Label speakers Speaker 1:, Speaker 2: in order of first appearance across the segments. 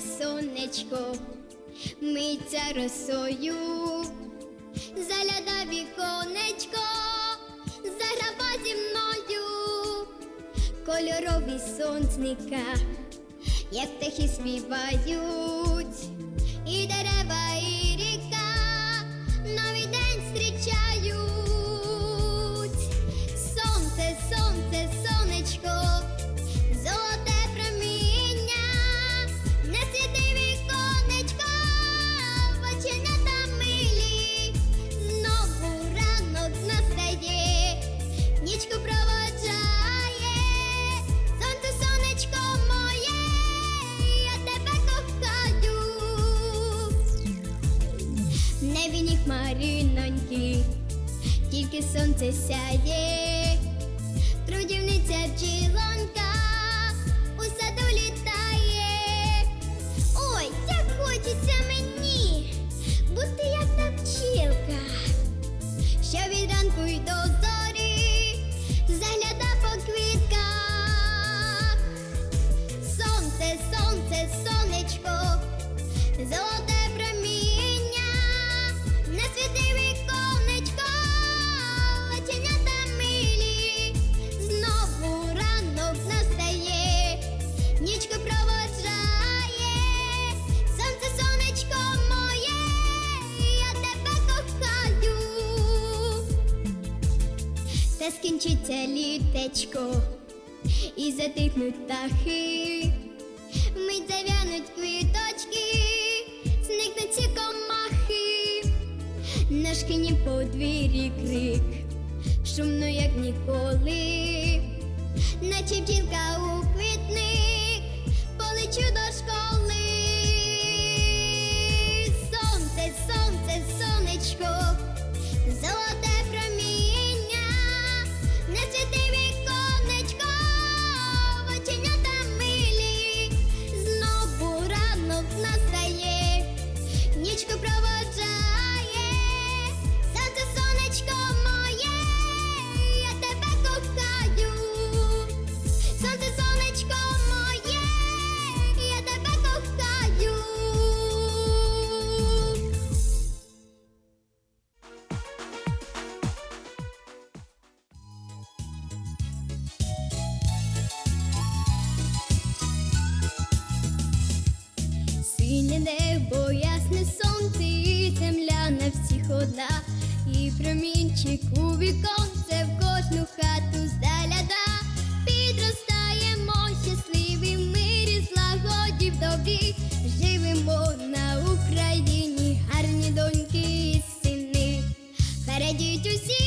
Speaker 1: сонечко, миться росою, заляда віконечко, заграба зі мною, кольорові сонцника, як птахи співають, В небі ні хмариноньки, тільки сонце сяє, трудівниця бджілонька у саду літає. Як хочеться мені бути як та пчілка, що від ранку й до Та скінчиться літечко. І затихнуть птахи, мить зав'януть квіточки, зникнуть ці комахи, на шкіні подвір'ї крик, шумно, як ніколи, Синє небо, ясне сонце, і земля на всіх одна, і промінчик у віконце в кожну хату здаляда. Підростаємо щасливі, в мирі, злагоді в добрі, живемо на Україні, гарні доньки і сини. Перейдіть усі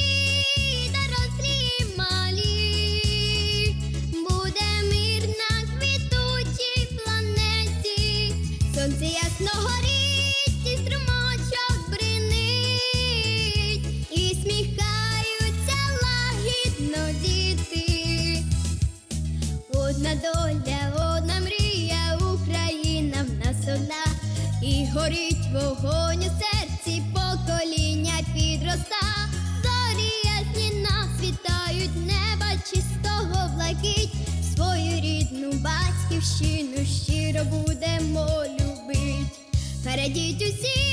Speaker 1: горить вогонь у серці, покоління підроста. Зорі ясні нас вітають, неба чистого блакить, свою рідну батьківщину щиро будемо любить. передіть усі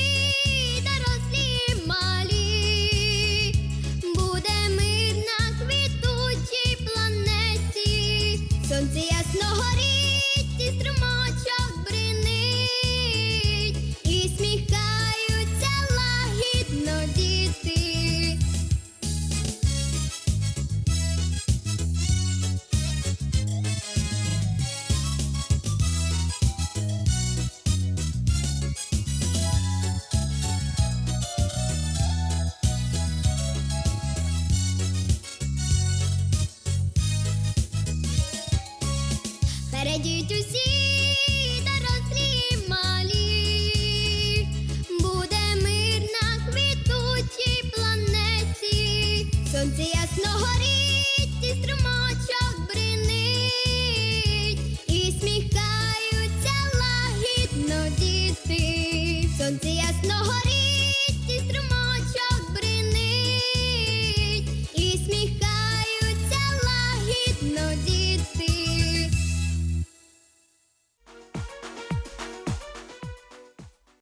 Speaker 1: Перейдіть усі